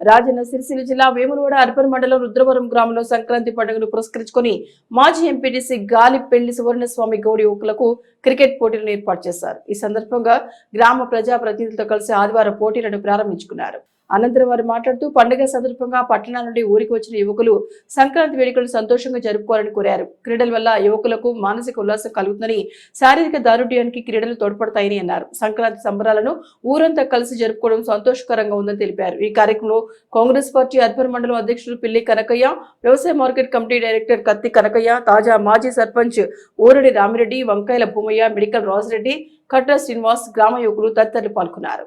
రాజన్న సిరిసిల్ల జిల్లా వేములవాడ అర్బన్ మండలం రుద్రవరం గ్రామంలో సంక్రాంతి పండుగను పురస్కరించుకొని మాజీ ఎంపీటీసీ గాలి పెళ్ళి సువర్ణస్వామి గౌడి యువకులకు క్రికెట్ పోటీలను ఏర్పాటు చేశారు. ఈ సందర్భంగా గ్రామ ప్రజా ప్రతినిధులతో కలిసి ఆదివారం పోటీలను ప్రారంభించుకున్నారు. అనంతరం వారు మాట్లాడుతూ పండుగ సందర్భంగా పట్టణాల నుండి ఊరికి వచ్చిన యువకులు సంక్రాంతి వేడుకలు సంతోషంగా జరుపుకోవాలని కోరారు. క్రీడల వల్ల యువకులకు మానసిక ఉల్లాసం కలుగుతుందని శారీరక దారుఢ్యానికి క్రీడలు తోడ్పడతాయని అన్నారు. సంక్రాంతి సంబరాలను ఊరంతా కలిసి జరుపుకోవడం సంతోషకరంగా ఉందని తెలిపారు. ఈ కార్యక్రమంలో కాంగ్రెస్ పార్టీ అర్బన్ మండలం అధ్యక్షుడు పిల్లి కనకయ్య వ్యవసాయ మార్కెట్ కమిటీ డైరెక్టర్ కత్తి కనకయ్య తాజా మాజీ సర్పంచ్ ఊరడి రామిరెడ్డి వంకాయల భూమయ్య మెడికల్ రాజరెడ్డి కట్ర శ్రీనివాస్ గ్రామ యువకులు తదితరులు పాల్గొన్నారు.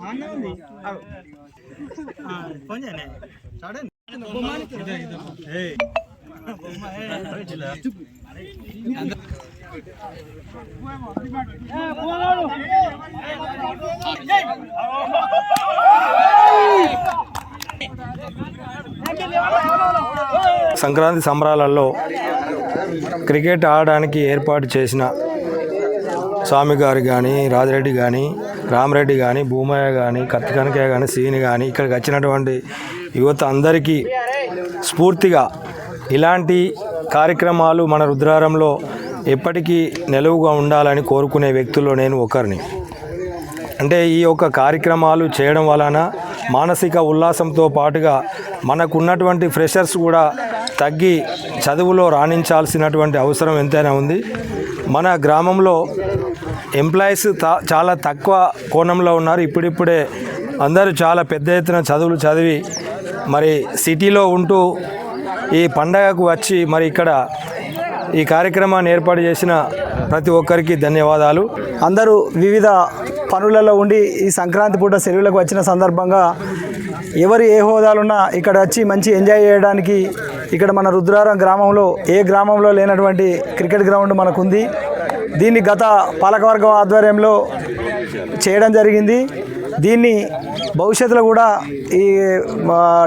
ఫోన్ సంక్రాంతి సంబరాలలో క్రికెట్ ఆడడానికి ఏర్పాటు చేసిన స్వామి గారు కానీ రాజిరెడ్డి కానీ రామరెడ్డి కానీ భూమయ్య కానీ కత్తి కనకయ్య కానీ సీని కానీ ఇక్కడికి వచ్చినటువంటి యువత అందరికీ స్ఫూర్తిగా ఇలాంటి కార్యక్రమాలు మన రుద్రారంలో ఎప్పటికీ నిలువుగా ఉండాలని కోరుకునే వ్యక్తుల్లో నేను ఒకరిని. అంటే ఈ యొక్క కార్యక్రమాలు చేయడం వలన మానసిక ఉల్లాసంతో పాటుగా మనకున్నటువంటి ఫ్రెషర్స్ కూడా తగ్గి చదువులో రాణించాల్సినటువంటి అవసరం ఎంతైనా ఉంది. మన గ్రామంలో ఎంప్లాయీస్ తా- చాలా తక్కువ కోణంలో ఉన్నారు. ఇప్పుడిప్పుడే అందరూ చాలా పెద్ద ఎత్తున చదువులు చదివి మరి సిటీలో ఉంటూ ఈ పండగకు వచ్చి మరి ఇక్కడ ఈ కార్యక్రమాన్ని ఏర్పాటు చేసిన ప్రతి ఒక్కరికి ధన్యవాదాలు. అందరూ వివిధ పనులలో ఉండి ఈ సంక్రాంతి పూట సెలవులకు వచ్చిన సందర్భంగా ఎవరు ఏ హోదాలున్నా ఇక్కడ వచ్చి మంచి ఎంజాయ్ చేయడానికి ఇక్కడ మన రుద్రారం గ్రామంలో ఏ గ్రామంలో లేనటువంటి క్రికెట్ గ్రౌండ్ మనకుంది. దీన్ని గత పాలకవర్గం ఆధ్వర్యంలో చేయడం జరిగింది. దీన్ని భవిష్యత్తులో కూడా ఈ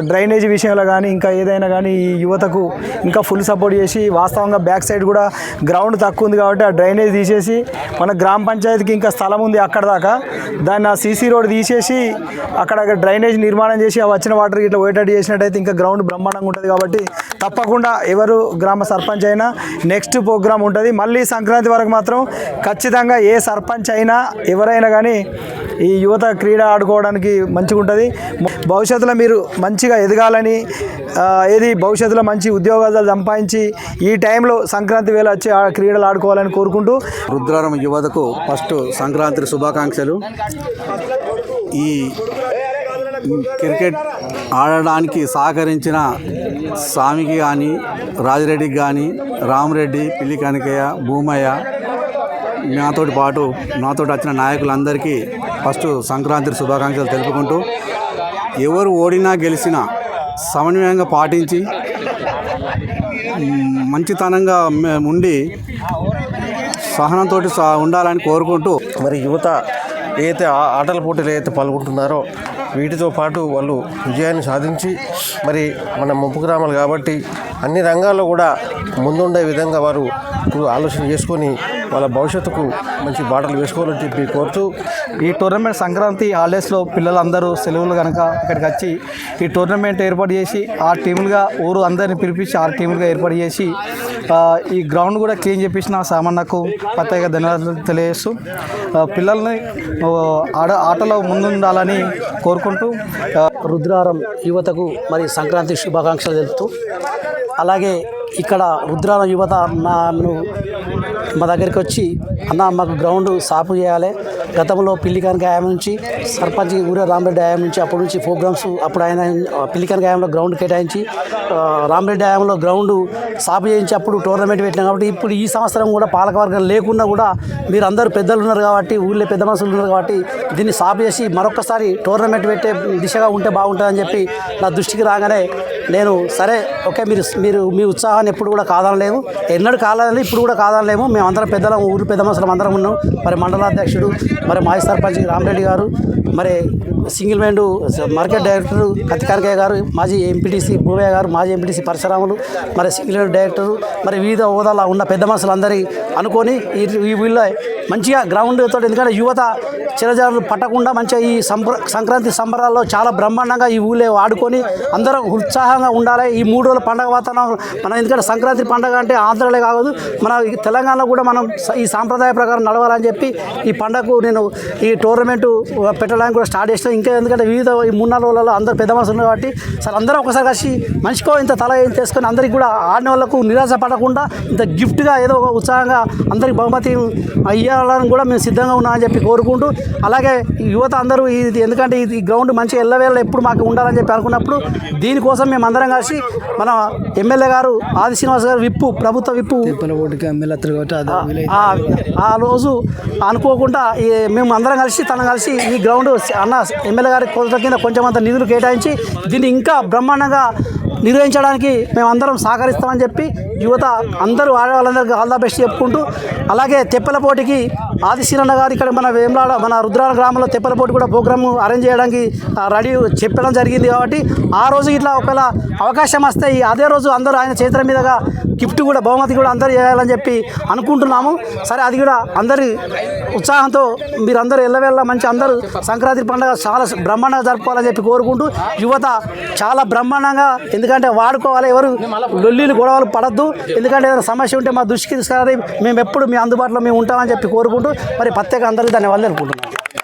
డ్రైనేజీ విషయంలో కానీ ఇంకా ఏదైనా కానీ ఈ యువతకు ఇంకా ఫుల్ సపోర్ట్ చేసి వాస్తవంగా బ్యాక్ సైడ్ కూడా గ్రౌండ్ తక్కువ ఉంది కాబట్టి ఆ డ్రైనేజ్ తీసేసి మన గ్రామ పంచాయతీకి ఇంకా స్థలం ఉంది అక్కడ దాకా. దాన్ని ఆ సీసీ రోడ్ తీసేసి అక్కడ డ్రైనేజ్ నిర్మాణం చేసి ఆ వచ్చిన వాటర్ ఇట్లా పోయేటట్టు చేసినట్టయితే ఇంకా గ్రౌండ్ బ్రహ్మాండంగా ఉంటుంది కాబట్టి తప్పకుండా ఎవరు గ్రామ సర్పంచ్ అయినా నెక్స్ట్ ప్రోగ్రామ్ ఉంటుంది. మళ్ళీ సంక్రాంతి వరకు మాత్రం ఖచ్చితంగా ఏ సర్పంచ్ అయినా ఎవరైనా కానీ ఈ యువత క్రీడ ఆడుకోవడానికి మంచిగా ఉంటుంది భవిష్యత్తులో మీరు మంచిగా ఎదగాలని ఏది భవిష్యత్తులో మంచి ఉద్యోగాలు సంపాదించి ఈ టైంలో సంక్రాంతి వేళ వచ్చి ఆ క్రీడలు ఆడుకోవాలని కోరుకుంటూ రుద్రారం యువతకు ఫస్ట్ సంక్రాంతి శుభాకాంక్షలు. ఈ క్రికెట్ ఆడడానికి సహకరించిన స్వామికి కానీ రాజిరెడ్డికి కానీ రామరెడ్డి పిల్లి కనకయ్య భూమయ్య నాతోటి పాటు నాతోటి వచ్చిన నాయకులందరికీ ఫస్ట్ సంక్రాంతి శుభాకాంక్షలు తెలుపుకుంటూ ఎవరు ఓడినా గెలిచినా సమన్వయంగా పాటించి మంచితనంగా ఉండి సహనంతో ఉండాలని కోరుకుంటూ మరి యువత ఏదైతే ఆటల పోటీలు ఏదైతే పాల్గొంటున్నారో వీటితో పాటు వాళ్ళు విజయాన్ని సాధించి మరి మన ముంపు గ్రామాలు కాబట్టి అన్ని రంగాల్లో కూడా ముందుండే విధంగా వారు ఇప్పుడు ఆలోచన చేసుకొని వాళ్ళ భవిష్యత్తుకు మంచి బాటలు వేసుకోవాలని చెప్పి కోరుతూ ఈ టోర్నమెంట్ సంక్రాంతి హాలిడేస్లో పిల్లలందరూ సెలవులు కనుక ఇక్కడికి వచ్చి ఈ టోర్నమెంట్ ఏర్పాటు చేసి ఆ టీములుగా ఊరు అందరిని పిలిపించి ఆరు టీములుగా ఏర్పాటు చేసి ఈ గ్రౌండ్ కూడా క్లీన్ చేపించిన సామాన్లకు ప్రత్యేక ధన్యవాదాలు తెలియజేస్తూ పిల్లల్ని ఆడ ఆటలో ముందుండాలని కోరుకుంటూ రుద్రారం యువతకు మరి సంక్రాంతి శుభాకాంక్షలు తెలుపుతూ అలాగే ఇక్కడ రుద్రారం యువత నన్ను మా దగ్గరికి వచ్చి అన్న మాకు గ్రౌండ్ సాపు చేయాలి గతంలో పిల్లికాని ఆయం నుంచి సర్పంచ్ ఊరే రామరెడ్డి ఆయం నుంచి అప్పటి నుంచి ప్రోగ్రామ్స్ అప్పుడు ఆయన పిల్లికాని గాయంలో గ్రౌండ్ కేటాయించి రామరెడ్డి ఆయంలో గ్రౌండ్ సాపు చేయించి అప్పుడు టోర్నమెంట్ పెట్టినాం కాబట్టి ఇప్పుడు ఈ సంవత్సరం కూడా పాలకవర్గం లేకున్నా కూడా మీరు అందరూ పెద్దలు ఉన్నారు కాబట్టి ఊళ్ళో పెద్ద మనుషులు ఉన్నారు కాబట్టి దీన్ని సాపు చేసి మరొకసారి టోర్నమెంట్ పెట్టే దిశగా ఉంటే బాగుంటుందని చెప్పి నా దృష్టికి రాగానే నేను సరే ఓకే మీరు మీరు మీ ఉత్సాహాన్ని ఎప్పుడు కూడా కాదనలేము. ఎన్నడూ కాదని ఇప్పుడు కూడా కాదనలేము. మేమందరం పెద్దలం ఊరు పెద్ద మనుషులం అందరం ఉన్నాం. మరి మండలాధ్యక్షుడు మరి మాజీ సర్పంచ్ రామరెడ్డి గారు మరి సింగిల్ మైండ్ మార్కెట్ డైరెక్టర్ కత్తి గారు మాజీ ఎంపీటీసీ భూమయ్య గారు మాజీ ఎంపీటీసీ పరశురాములు మరి సింగిల్ మైండ్ డైరెక్టర్ మరి వివిధ హోదాలో ఉన్న పెద్ద మనుషులందరి అనుకొని ఈ ఈ వీళ్ళ మంచిగా గ్రౌండ్ తోటి ఎందుకంటే యువత చిరజారులు పట్టకుండా మంచిగా ఈ సంప్ర సంక్రాంతి సంబరాల్లో చాలా బ్రహ్మాండంగా ఈ ఊళ్ళో ఆడుకొని అందరం ఉత్సాహంగా ఉండాలి. ఈ మూడు రోజుల పండగ వాతావరణం మనం ఎందుకంటే సంక్రాంతి పండగ అంటే ఆంధ్రలే కాదు మన తెలంగాణలో కూడా మనం ఈ సాంప్రదాయ ప్రకారం నడవాలని చెప్పి ఈ పండగకు నేను ఈ టోర్నమెంట్ పెట్టడానికి కూడా స్టార్ట్ చేసిన. ఇంకా ఎందుకంటే వివిధ ఈ మూడు నాలుగు రోజులలో అందరూ పెద్ద మనసు ఉన్నారు కాబట్టి సార్ అందరం ఒకసారి కలిసి మనిషికో ఇంత తల ఏం చేసుకొని అందరికి కూడా ఆడిన వాళ్ళకు నిరాశ పడకుండా ఇంత గిఫ్ట్గా ఏదో ఒక ఉత్సాహంగా అందరికి బహుమతి అయ్యాలని కూడా మేము సిద్ధంగా ఉన్నామని చెప్పి కోరుకుంటూ అలాగే ఈ యువత అందరూ ఇది ఎందుకంటే ఇది గ్రౌండ్ మంచి ఎల్లవేళ ఎప్పుడు మాకు ఉండాలని చెప్పి అనుకున్నప్పుడు దీనికోసం మేము అందరం కలిసి మన ఎమ్మెల్యే గారు ఆది శ్రీనివాస్ గారు విప్పు ప్రభుత్వ విప్పు ఆ- రోజు అనుకోకుండా ఈ మేము అందరం కలిసి తను కలిసి ఈ గ్రౌండ్ అన్న ఎమ్మెల్యే గారి కొలత కింద కొంచెం అంత నిధులు కేటాయించి దీన్ని ఇంకా బ్రహ్మాండంగా నిర్వహించడానికి మేము అందరం సహకరిస్తామని చెప్పి యువత అందరూ ఆడవాళ్ళందరికీ ఆల్ ద బెస్ట్ చెప్పుకుంటూ అలాగే తెప్పల పోటీకి ఆదిశీలన్న గారు ఇక్కడ మన వేమలాడ మన రుద్రాల గ్రామంలో తెప్పల పోటీ కూడా ప్రోగ్రామ్ అరేంజ్ చేయడానికి రెడీ చెప్పడం జరిగింది కాబట్టి ఆ రోజు ఇట్లా ఒకవేళ అవకాశం వస్తే అదే రోజు అందరూ ఆయన చేతుల మీదుగా గిఫ్ట్ కూడా బహుమతి కూడా అందరూ చేయాలని చెప్పి అనుకుంటున్నాము. సరే అది కూడా అందరి ఉత్సాహంతో మీరందరూ ఎల్లవేళ్ళ మంచి అందరూ సంక్రాంతి పండుగ చాలా బ్రహ్మాండంగా జరుపుకోవాలని చెప్పి కోరుకుంటూ యువత చాలా బ్రహ్మాండంగా ఎందుకంటే వాడుకోవాలి ఎవరు లొల్లీలు గొడవలు పడద్దు. ఎందుకంటే ఏదైనా సమస్య ఉంటే మా దృష్టికి తీసుకురాలి మేము ఎప్పుడు మీ అందుబాటులో మేము ఉంటామని చెప్పి కోరుకుంటూ మరి ప్రత్యేక అందరికీ ధన్యవాదాలు తెలుపుకుంటున్నాం